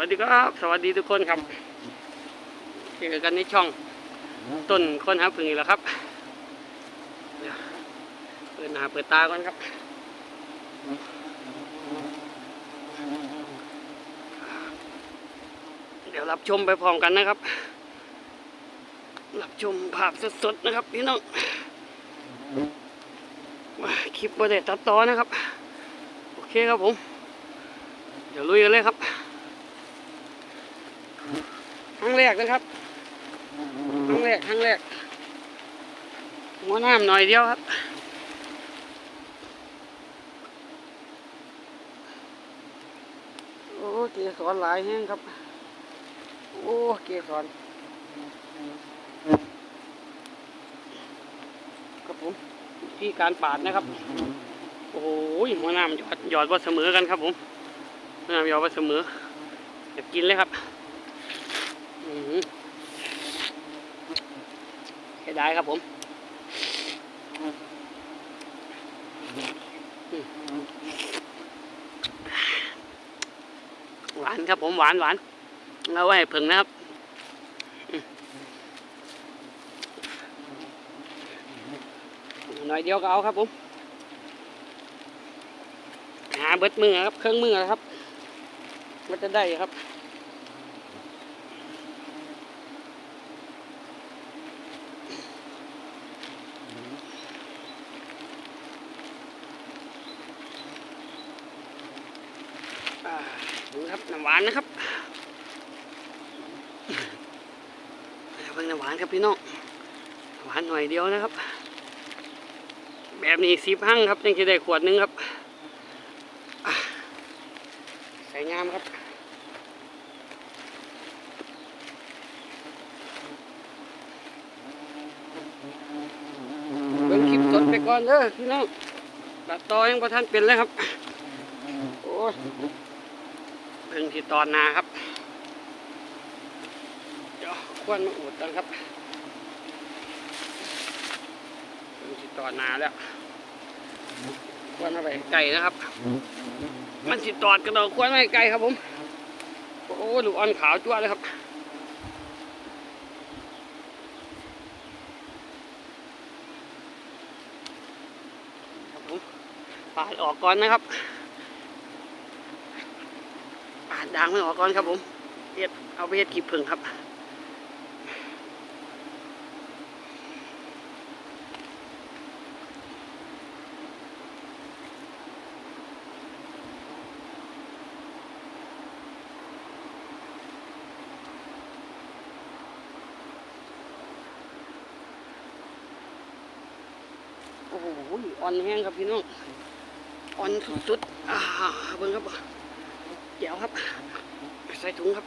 วัสดีครับ สวัสดีทุกคนครับเจอกันในช่องต้นคนหาพึ่งอีกแล้วครับเดี๋ยวเปิดหน้าเปิดตาก่อนครับเดี๋ยวรับชมไปพร้อมกันนะครับ รับชมภาพสดๆนะครับพี่น้องว่าคลิปประเด็ตัดต่อนะครับ โอเคครับผม เดี๋ยวลุยกันเลยครับ ครั้งแรกนะครับครั้งแรกครั้งแรกหัวน้ำหน่อยเดียวครับโอ้เกสรหลายแห้งครับ โอ้เกสรครับผมที่การปาดนะครับ โอ้ยหัวน้ำหยอดหยอดว่าเสมอกันครับผมหัวน้ำหยอดว่าเสมออยากกินเลยครับอือหือเสี ยดายครับผมหวานครับผมหวานหวานเอาไว้ให้เพิ่งนะครับหน่อยเดียวก็เอาครับผมหาเบิดมือครับ เครื่องมือครับมันจะได้ครับ อ่า ดูครับน้ำหวานนะครับเพิ่งน้ำหวานครับพี่น้องหวานหน่อยเดียวนะครับ แบบนี้สิบหั่งครับยังจะได้ขวดนึงครับใส่งามครับเบิ่งคลิปสดไปก่อนเด้อพี่น้องตัดต่อยังพอท่านเป็นเลยครับ โอ้ ยเบิ่งที่ตอนนาครับ เดี๋ยวควนมาอุดกันครับเบิ่งที่ตอนนาแล้วควนมาไปไก่นะครับ มันสิตอดกระดอควนไม่ไกลครับผม โอ้ลูกอ่อนขาวจ้วเลยครับครับผมปาดออกก่อนนะครับ ด่างไม่ออกก่อนครับผมเฮ็ดเอาไปเฮ็ดกีบผึ่งครับโอ้โหอ่อนแห้งครับพี่น้องอ่อนสุดๆอ่าเบิ่งครับ แก้วครับ ใส่ถุงครับ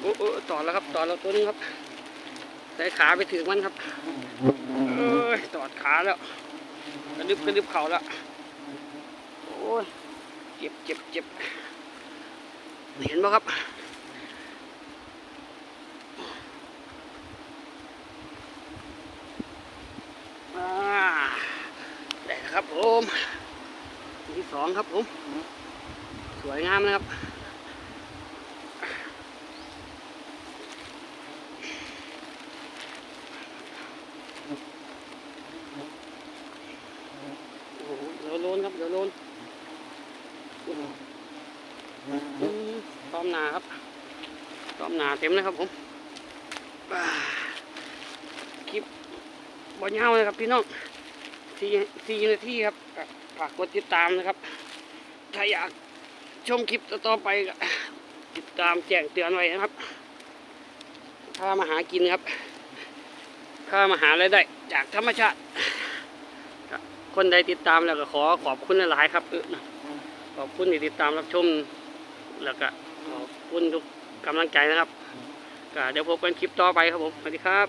โอ้โอ้ต่อแล้วครับ ต่อแล้วตัวนึงครับ ใส่ขาไปถึงมันครับเอ้ยตอดขาแล้วกระดึบกระดึบเข่าแล้วโอ้ยเจ็บเจ็บเจ็บเห็นไหมครับ อ่าได้แล้วครับ ผมที่สองครับผม สวยงามนะครับโอ้โหเดี๋ยวโลนครับเดี๋ยวโลนโอ้มต้อมนาครับต้อมนาเต็มเลยครับผมคลิปบอลเงาเลยครับพี่น้อง สี่สี่นาทีครับฝากกดติดตามนะครับ ถ้าอยากชมคลิปต่อไปก็ติดตามแจ้งเตือนไว้นะครับถ้ามาหากินครับถ้ามาหารายได้ จากธรรมชาติ คนใดติดตามแล้วก็ขอขอบคุณหลายๆครับขอบคุณที่ติดตามรับชมแล้วก็ขอบคุณทุกกำลังใจนะครับเดี๋ยวพบกันคลิปต่อไปครับผมสวัสดีครับ